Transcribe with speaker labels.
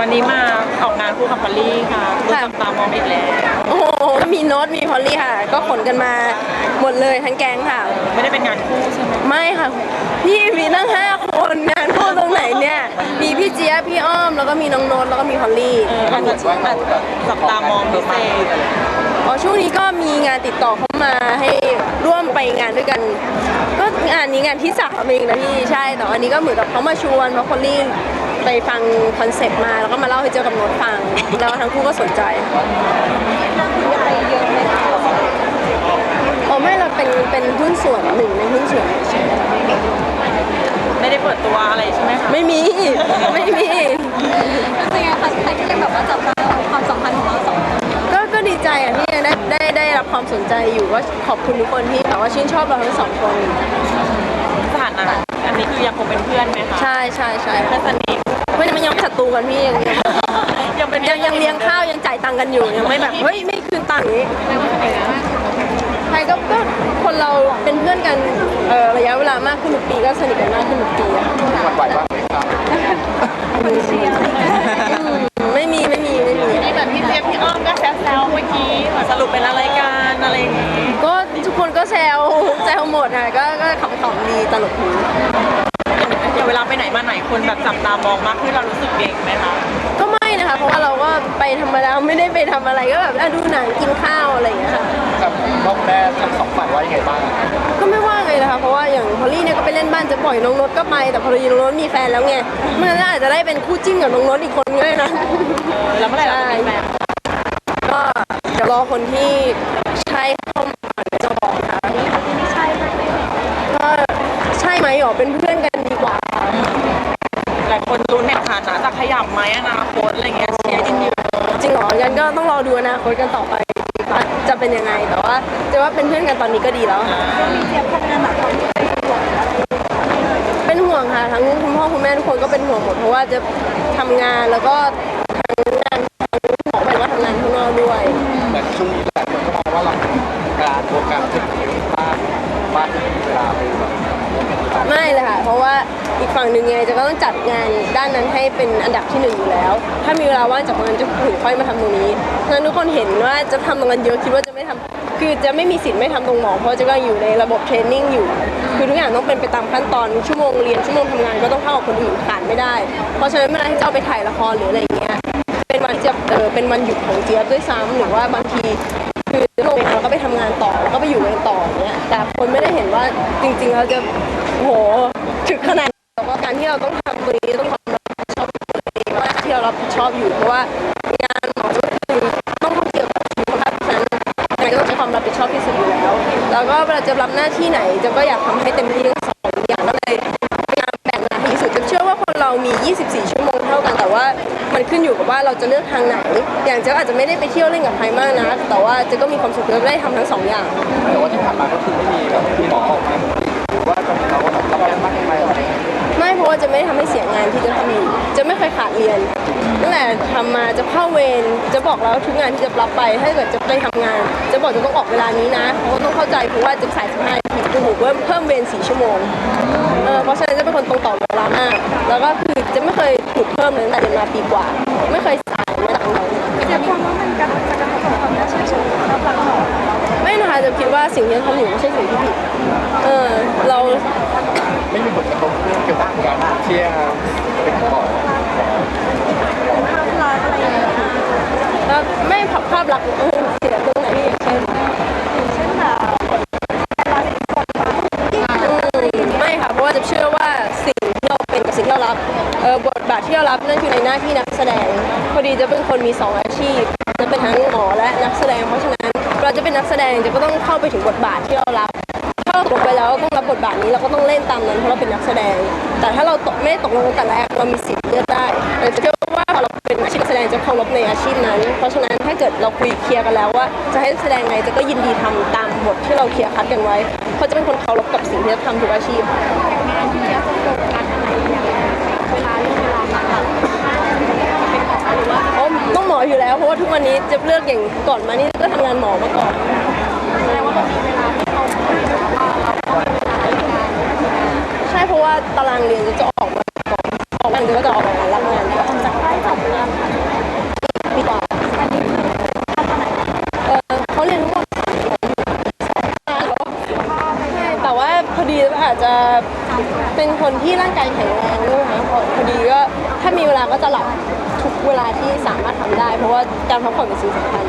Speaker 1: วันนี้มาออกงานคู่กับพอลลี่ค่ะคู่
Speaker 2: ค่ะ
Speaker 1: จับตามองอีกแล้ว
Speaker 2: โอ้โหมีโน้ตมีพอลลี่ค่ะ ก็ขนกันมาหมดเลยทั้งแก๊งค่ะ
Speaker 1: ไม่ได้เป็นงานคู่ใช่ไหม
Speaker 2: ไม่ค่ะ พี่มีตั้งห้าคนงานคู่ตรงไหนเนี่ย มีพี่เจี๊ยบพี่อ้อมแล้วก็มีน้องโน้ตแล้วก็มีพอลลี่
Speaker 1: เอออาจจะอาจจะจับตามองพิเศษ
Speaker 2: อ๋อช่วงนี้ก็มีงานติดต่อเข้ามาให้ร่วมไปงานด้วยกัน ก็งานนี้งานที่สามเองนะพี่ใช่แต่อันนี้ก็เหมือนกับเขามาชวนเพราะพอลลี่ ไปฟังคอนเซปต์มาแล้วก็มาเล่าให้เจอกับโน้ตฟัง แล้วทั้งคู่ก็สนใจอ๋อไม่เราเป็นเป็นหุ้นส่วนหนึ่งในหุ้นส่วนใช่
Speaker 1: ไม่ได้เปิดตัวอะไรใช่ไหมคะ
Speaker 2: ไม่มีไม่มี
Speaker 3: เป็นไงคะใครที่ยังแบบว่าจับตาความสัมพันธ์ของเราสองคน
Speaker 2: ก็ก็ดีใจอะที่ยังได้ได้ได้รับความสนใจอยู่ก็ขอบคุณทุกคนที่แบบว่าชื่นชอบเราทั้งสองคน
Speaker 1: สถานะ อันนี้คือยังคงเป็นเพื่อนไหมคะ
Speaker 2: ใช่ใช่ใช่
Speaker 1: เพื่อนสนิท
Speaker 2: ไม่มันยังศัตรูกันพี่ยังยัง
Speaker 1: ยังเป็น
Speaker 2: ยังยังเลี้ยงข้าวยังจ่ายตังค์กันอยู่ยังไม่แบบเฮ้ยไม่คืนตังค์อย่างนี้ใครก็ก็คนเราเป็นเพื่อนกันเอ่อระยะเวลามากขึ้นทุกปีก็สนิทกันมากขึ้นทุกปีอะ
Speaker 4: มันไหวบ้างไหมครับ
Speaker 2: อืมไม่มีไม่มีไม่มี
Speaker 1: มีแบบพี่เจี๊ยบพี่อ้อมก็แซวๆเมื่อกี้สรุปเป็นอะไรกันอะไรอย่างงี้
Speaker 2: ก็ทุกคนก็แซวแซวหมดค่ะก็ก็ขำๆดีตลกดี
Speaker 1: อย่างเวลาไปไหนมาไหนคนแบบจับตามองมากขึ้นเรารู้สึกเก่งไหมคะ
Speaker 2: ก็ไม่นะคะ เพราะว่าเราก็ไปธรรมดาไม่ได้ไปทำอะไรก็แบบอะดูหนังกินข้าวอะไรอย่างเงี้ยค่ะ
Speaker 4: กับพ่อแม่ทั้งสองฝ่ายว่ายังไงบ้าง
Speaker 2: ก็ไม่ว่าไงนะคะ เพราะว่าอย่างพอลลี่เนี่ยก็ไปเล่นบ้านเจะปล่อยน้องรถก็ไป แต่พอดีน้องรถมีแฟนแล้วไงมันก็อาจจะได้เป็นคู่จิ้นกับน้องรถอีกคนก็ได้นะ
Speaker 1: เออแล้วเมื่อไหร่เราจะมีแฟน
Speaker 2: ก็เดี๋ยวรอคนที่ใช่เข้ามาเดี๋ยวจะบอกค่ะก็ใช่ไหมหรอเป็นเพื่อนกันดีกว่า
Speaker 1: หลายคนลุ้นในฐานะจะขยับไห มอนาคตอะไรเงี้ยเชียร์ยินอยู่
Speaker 2: จริงเหรองั้นก็ต้องรอดูอนาคตกันต่อไปว่าจะเป็นยังไงแต่ว่าจะว่าเป็นเพื่อนกันตอนนี้ก็ดีแล้วค่ะ
Speaker 3: มีเตรียมทำงานหนักความ
Speaker 2: เป็นห่วงค่ะทั้งคุณพ่อคุณแม่ทุกคนก็เป็นห่วงหมดเพราะว่าจะทำงานแล้วก็ทั้งงานทั้ง ฝั่งหนึ่งไงจะก็ต้องจัดงานด้านนั้นให้เป็นอันดับที่หนึ่งอยู่แล้ว ถ้ามีเวลาว่างจากตรงนั้นจะถึงค่อยมาทำตรงนี้เพราะฉะนั้นทุกคนเห็นว่าจะทำตรงนั้นเยอะคิดว่าจะไม่ทำคือจะไม่มีสิทธิ์ไม่ทำตรงหมอเพราะจะก็อยู่ในระบบเทรนนิ่งอยู่ คือทุกอย่างต้องเป็นไปตามขั้นตอนชั่วโมงเรียนชั่วโมงทำงานก็ต้องเท่ากับคนอื่นขาดไม่ได้ เพราะฉะนั้นเวลาที่จะเอาไปถ่ายละครหรืออะไรอย่างเงี้ยเป็นวันเจี๊ยบเออเป็นวันหยุดของเจี๊ยบด้วยซ้ำหรือว่าบางทีคือลงแล้วก็ไปทำงานต่อแล้วก็ไปอยู่กันต่องเงี้ยแต่คนไม่ได้เห็นว่าจริงๆเราจะโหถึงขนาด เราต้องทำตรงนี้ต้องความรับผิดชอบตัวเองว่าที่เรารับผิดชอบอยู่เพราะว่างานหมอก็คือต้องเกี่ยวกับสุขภาพฉะนั้นยังไงก็ต้องใช้ความรับผิดชอบที่สุดอยู่แล้วแล้วก็เวลาจะรับหน้าที่ไหนจะก็อยากทำให้เต็มที่ทั้งสองอย่างก็เลยพยายามแบ่งงานให้ดีที่สุดจะเชื่อว่าคนเรามี 24 ชั่วโมงเท่ากันแต่ว่า มันขึ้นอยู่กับว่าเราจะเลือกทางไหน อย่างเจ๊อาจจะไม่ได้ไปเที่ยวเล่นกับใครมากนะแต่ว่าเจ๊ก็มีความสุขเจ๊ได้ทำทั้งสองอย่าง
Speaker 4: แต่ว่าที่ผ่านมาก็คือไม่มีแบบคุณหมอออกมาหรือว่าจะเราก็แบบรับงานมากไปอะไรอย่างเงี้ย
Speaker 2: ไม่ เพราะว่าจะไม่ทำให้เสียงานที่จะทำอยู่จะไม่เคยขาดเรียนตั้งแต่ทำมาจะเข้าเวรจะบอกแล้วทุกงานที่จะรับไปถ้าเกิดจะไปทำงาน จะบอกจะต้องออกเวลานี้นะเพราะว่าต้องเข้าใจเพราะว่าจะสายสิบห้านาทีจะถูกเพิ่มเพิ่มเวรสี่ชั่วโมงเออเพราะฉะนั้นจะเป็นคนตรงต่อเวลามากแล้วก็คือจะไม่เคยถูกเพิ่มเลยตั้งแต่เรียนมาปีกว่า ไม่เคยสายแม้แต่ครั้งเดียว
Speaker 3: เตรียมความว่ามันกระทบจะกระทบกับความน่าเชื่อถือรับหลักของเรา
Speaker 2: ไม่นะคะจะคิดว่าสิ่งที่เราทำอยู่ไม่ใช่สิ่งที่ผิดเออเรา
Speaker 4: ไม่มีผลกระทบเรื่องเกี่ยวกับการเที่ยวเป็นหมอ
Speaker 3: ภาพลักษณ์อะไรอย่างเงี้ย
Speaker 2: เราไม่ภาพลักษณ์เออเสียตรงไหนที่เช่น
Speaker 3: เช่นแบบ
Speaker 2: ไม่ค่ะเพราะว่าจะเชื่อว่าสิ่งที่เราเป็นกับสิ่งที่เรารับเออบทบาทที่เรารับนั่นคือในหน้าที่นักแสดง พอดีจะเป็นคนมีสองอาชีพจะเป็นทั้งหมอและนักแสดงเพราะฉะนั้นเราจะเป็นนักแสดงจะก็ต้องเข้าไปถึงบทบาทที่เรารับ ถ้าเราตกลงไปแล้วต้องรับบทบาทนี้เราก็ต้องเล่นตามนั้นเพราะเราเป็นนักแสดง แต่ถ้าเราตกไม่ได้ตกลงกันแต่แรกเรามีสิทธิ์เลือกได้แต่จะเชื่อว่าพอเราเป็นอาชีพนักแสดงจะเคารพในอาชีพนั้น เพราะฉะนั้นถ้าเกิดเราคุยเคลียร์กันแล้วว่า จะให้แสดงไงจะก็ยินดีทำตามบทที่เราเคลียร์คัดกันไว้เพราะจะเป็นคนเคารพกับสิ่งที่จะทำทุกอาชีพ
Speaker 3: งานที่เราต้องการเวลาเรื่องราวต่างๆเป็นหมอหรือว่า
Speaker 2: ต้องหมออยู่แล้วเพราะว่าทุกวันนี้จะเลือกอย่างก่อนมานี่ก็ทำงานหมอมาก่อน
Speaker 3: ตารางเรียนจะออกมาก่อนออกมาเดือนก็จะ
Speaker 2: ออกมารับงานจากใต้แล้วค่กว่านนี้คือทอะไรเเขาเรียนทั้งหมดสามคน
Speaker 3: แต่ว่าพอดี
Speaker 2: อาจจะเป็นคนที่ร่างกายแข็งแรงด้วยนะพอดีก็ถ้ามีเวลาก็จะหลับทุกเวลาที่สามารถทำได้ เพราะว่าการพักผ่อนเป็นสิ่งสำคัญ